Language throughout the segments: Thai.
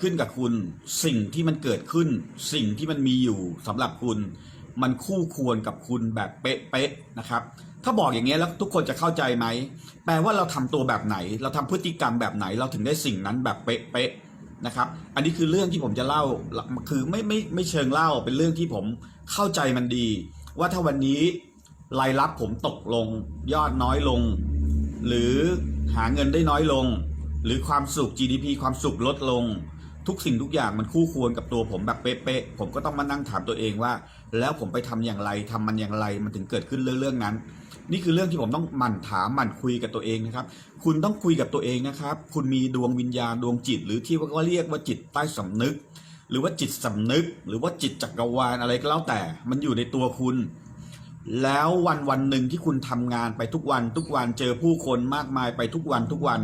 ขึ้นกับคุณสิ่งที่มันเกิดขึ้น สิ่งที่มันมีอยู่สำหรับคุณ มันคู่ควรกับคุณแบบเป๊ะๆนะครับ ถ้าบอกอย่างเงี้แล้วทุกคนจะเข้าใจไหมแปลว่าเราทำตัวแบบไหน เราทำพฤติกรรมแบบไหน เราถึงได้สิ่งนั้นแบบเป๊ะๆนะครับ อันนี้คือเรื่องที่ผมจะเล่าคือไม่ไม่ไม่เชิงเล่าเป็นเรื่องที่ผมเข้าใจมันดี ว่าถ้าวันนี้รายรับผมตกลง ยอดน้อยลง หรือหาเงินได้น้อยลง หรือความสุข GDP ความสุขลดลง ทุกสิ่งทุกอย่างมันคู่ควรกับตัวผมแบบเป๊ะๆผมก็ต้องมานั่งถามตัวเองว่า แล้วผมไปทำอย่างไรทำมันอย่างไรมันถึงเกิดขึ้นเรื่องเรื่องนั้น นี่คือเรื่องที่ผมต้องหมั่นถามหมั่นคุยกับตัวเองนะครับ คุณต้องคุยกับตัวเองนะครับ คุณมีดวงวิญญาณดวงจิต หรือที่ว่าเรียกว่าจิตใต้สำนึก หรือว่าจิตสำนึก หรือว่าจิตจักรวาลอะไรก็แล้วแต่ มันอยู่ในตัวคุณแล้ววันวันหนึ่งที่คุณทำงานไปทุกวันทุกวันเจอผู้คนมากมายไปทุกวันทุกวัน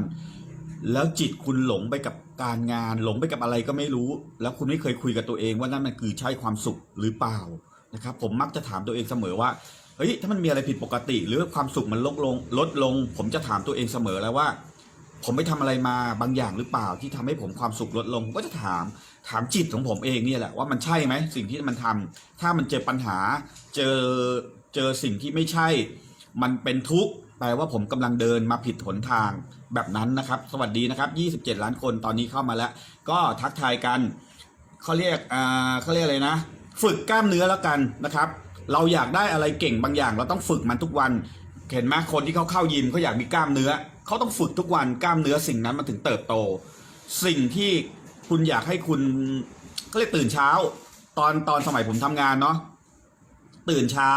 แล้วจิตคุณหลงไปกับการงานหลงไปกับอะไรก็ไม่รู้ แล้วคุณไม่เคยคุยกับตัวเองว่านั่นมันคือใช่ความสุขหรือเปล่านะครับ ผมมักจะถามตัวเองเสมอว่าเฮ้ยถ้ามันมีอะไรผิดปกติ หรือความสุขมันลดลงลดลง ผมจะถามตัวเองเสมอแล้วว่า ผมไปทำอะไรมาบางอย่างหรือเปล่าที่ทำให้ผมความสุขลดลงผมก็จะถามถามจิตของผมเองเนี่ยแหละว่ามันใช่ไหมสิ่งที่มันทำถ้ามันเจอปัญหาเจอเจอสิ่งที่ไม่ใช่ มันเป็นทุกข์ แปลว่าผมกำลังเดินมาผิดหนทางแบบนั้นนะครับ สวัสดีนะครับ 27 ล้านคนตอนนี้เข้ามาแล้ว ก็ทักทายกันเขาเรียกอ่าเขาเรียกอะไรนะ ฝึกกล้ามเนื้อแล้วกันนะครับ เราอยากได้อะไรเก่งบางอย่าง เราต้องฝึกมันทุกวันเห็นไหมคนที่เขาเข้ายิมเขาอยากมีกล้ามเนื้อเขาต้องฝึกทุกวันกล้ามเนื้อสิ่งนั้นมันถึงเติบโต สิ่งที่คุณอยากให้คุณก็เรียกตื่นเช้า ตอนตอนสมัยผมทำงานเนาะตื่นเช้า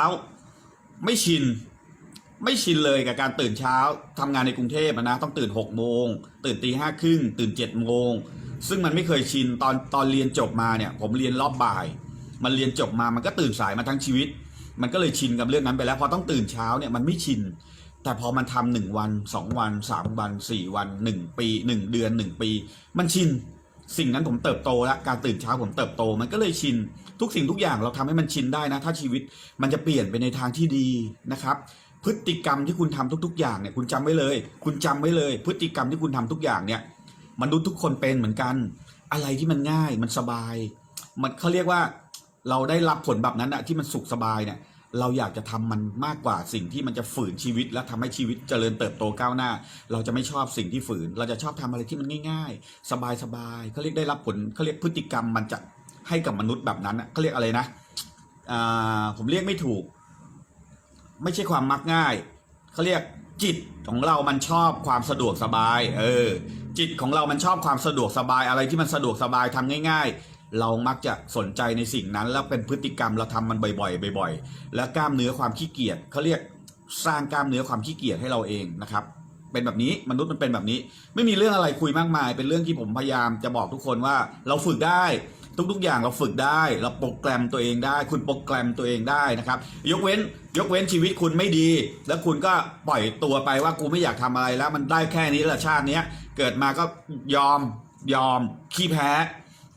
ไม่ชิน ไม่ชินเลยกับการตื่นเช้าทำงานในกรุงเทพนะต้องตื่นหกโมงตื่นตีห้าครึ่งตื่นเจ็ดโมงซึ่งมันไม่เคยชินตอนตอนเรียนจบมาเนี่ย ผมเรียนรอบบ่าย มันเรียนจบมามันก็ตื่นสายมาทั้งชีวิต มันก็เลยชินกับเรื่องนั้นไปแล้วพอต้องตื่นเช้าเนี่ยมันไม่ชิน แต่พอมันทำหนึ่งวันสองวันสามวันสี่วันหนึ่งปีหนึ่งเดือนหนึ่งปี มันชินสิ่งนั้นผมเติบโตแล้วการตื่นเช้าผมเติบโต มันก็เลยชิน ทุกสิ่งทุกอย่างเราทำให้มันชินได้นะ ถ้าชีวิตมันจะเปลี่ยนไปในทางที่ดีนะครับ พฤติกรรมที่คุณทำทุก ๆ อย่างเนี่ยคุณจำไว้เลย คุณจำไว้เลย พฤติกรรมที่คุณทำทุกอย่างเนี่ยมนุษย์ทุกคนเป็นเหมือนกัน อะไรที่มันง่ายมันสบาย มันเขาเรียกว่าเราได้รับผลแบบนั้นอะที่มันสุขสบายเนี่ย เราอยากจะทำมันมากกว่าสิ่งที่มันจะฝืนชีวิต และทำให้ชีวิตเจริญเติบโตก้าวหน้า เราจะไม่ชอบสิ่งที่ฝืน เราจะชอบทำอะไรที่มันง่าย ๆ สบายๆเขาเรียกได้รับผลเขาเรียกพฤติกรรมมันจะให้กับมนุษย์แบบนั้นอะเขาเรียกอะไรนะอ่าผมเรียกไม่ถูก ไม่ใช่ความมักง่ายเขาเรียกจิตของเรามันชอบความสะดวกสบาย เออ จิตของเรามันชอบความสะดวกสบายอะไรที่มันสะดวกสบายทำง่าย ๆ เรามักจะสนใจในสิ่งนั้น แล้วเป็นพฤติกรรมเราทำมันบ่อยๆบ่อย ๆ แล้วกล้ามเนื้อความขี้เกียจเขาเรียกสร้างกล้ามเนื้อความขี้เกียจให้เราเองนะครับเป็นแบบนี้มนุษย์มันเป็นแบบนี้ ไม่มีเรื่องอะไรคุยมากมาย เป็นเรื่องที่ผมพยายามจะบอกทุกคนว่าเราฝึกได้ ทุก ๆ อย่างเราฝึกได้ เราโปรแกรมตัวเองได้ คุณโปรแกรมตัวเองได้นะครับ ยกเว้นยกเว้นชีวิตคุณไม่ดี แล้วคุณก็ปล่อยตัวไปว่ากูไม่อยากทำอะไรแล้วมันได้แค่นี้ละชาติเนี้ยเกิดมาก็ยอมยอมขี้แพ้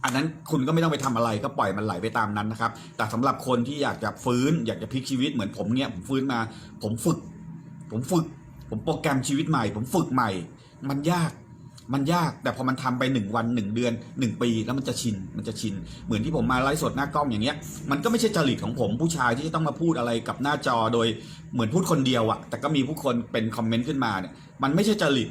อันนั้นคุณก็ไม่ต้องไปทำอะไรก็ปล่อยมันไหลไปตามนั้นนะครับ แต่สำหรับคนที่อยากจะฟื้น อยากจะพลิกชีวิตเหมือนผมเนี่ยผมฟื้นมา ผมฝึก ผมฝึก ผมโปรแกรมชีวิตใหม่ ผมฝึกใหม่ มันยาก มันยากแต่พอมันทำไปหนึ่งวันหนึ่งเดือนหนึ่งปีแล้วมันจะชินมันจะชิน เหมือนที่ผมมาไลฟ์สดหน้ากล้องอย่างเงี้ยมันก็ไม่ใช่จริตของผมผู้ชายที่จะต้องมาพูดอะไรกับหน้าจอโดยเหมือนพูดคนเดียวอะแต่ก็มีผู้คนเป็นคอมเมนต์ขึ้นมาเนี่ยมันไม่ใช่จริต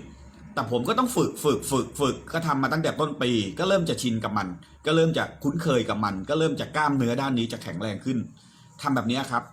แต่ผมก็ต้องฝึกฝึกฝึกฝึกก็ทำมาตั้งแต่ต้นปี ก็เริ่มจะชินกับมัน ก็เริ่มจะคุ้นเคยกับมัน ก็เริ่มจะกล้ามเนื้อด้านนี้จะแข็งแรงขึ้นทำแบบนี้ครับ